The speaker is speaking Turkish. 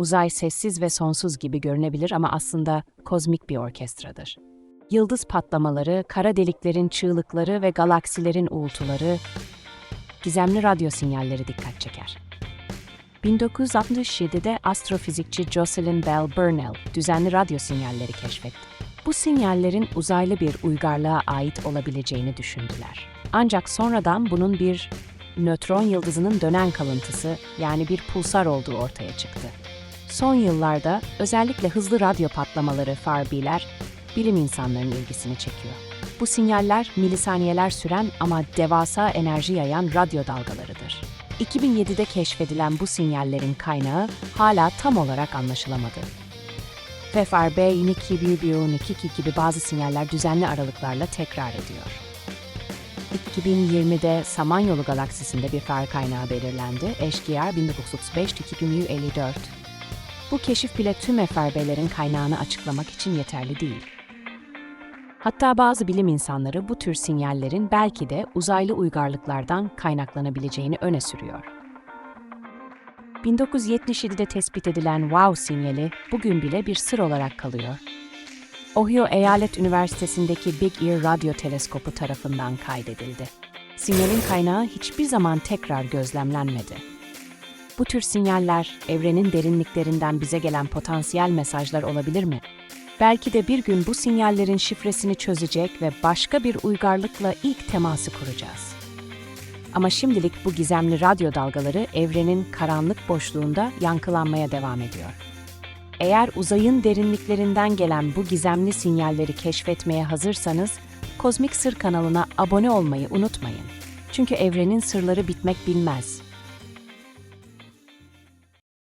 Uzay sessiz ve sonsuz gibi görünebilir ama aslında kozmik bir orkestradır. Yıldız patlamaları, kara deliklerin çığlıkları ve galaksilerin uğultuları, gizemli radyo sinyalleri dikkat çeker. 1967'de astrofizikçi Jocelyn Bell Burnell düzenli radyo sinyalleri keşfetti. Bu sinyallerin uzaylı bir uygarlığa ait olabileceğini düşündüler. Ancak sonradan bunun bir nötron yıldızının dönen kalıntısı yani bir pulsar olduğu ortaya çıktı. Son yıllarda özellikle hızlı radyo patlamaları farbiler bilim insanlarının ilgisini çekiyor. Bu sinyaller milisaniyeler süren ama devasa enerji yayan radyo dalgalarıdır. 2007'de keşfedilen bu sinyallerin kaynağı hala tam olarak anlaşılamadı. FFRB, Iniki, Biubiu, Nikiki gibi bazı sinyaller düzenli aralıklarla tekrar ediyor. 2020'de Samanyolu galaksisinde bir far kaynağı belirlendi. Eşkıyar 1935-2054. Bu keşif bile tüm FRB'lerin kaynağını açıklamak için yeterli değil. Hatta bazı bilim insanları bu tür sinyallerin belki de uzaylı uygarlıklardan kaynaklanabileceğini öne sürüyor. 1977'de tespit edilen WOW sinyali bugün bile bir sır olarak kalıyor. Ohio Eyalet Üniversitesi'ndeki Big Ear Radyo Teleskopu tarafından kaydedildi. Sinyalin kaynağı hiçbir zaman tekrar gözlemlenmedi. Bu tür sinyaller evrenin derinliklerinden bize gelen potansiyel mesajlar olabilir mi? Belki de bir gün bu sinyallerin şifresini çözecek ve başka bir uygarlıkla ilk teması kuracağız. Ama şimdilik bu gizemli radyo dalgaları evrenin karanlık boşluğunda yankılanmaya devam ediyor. Eğer uzayın derinliklerinden gelen bu gizemli sinyalleri keşfetmeye hazırsanız, Kozmik Sır kanalına abone olmayı unutmayın. Çünkü evrenin sırları bitmek bilmez.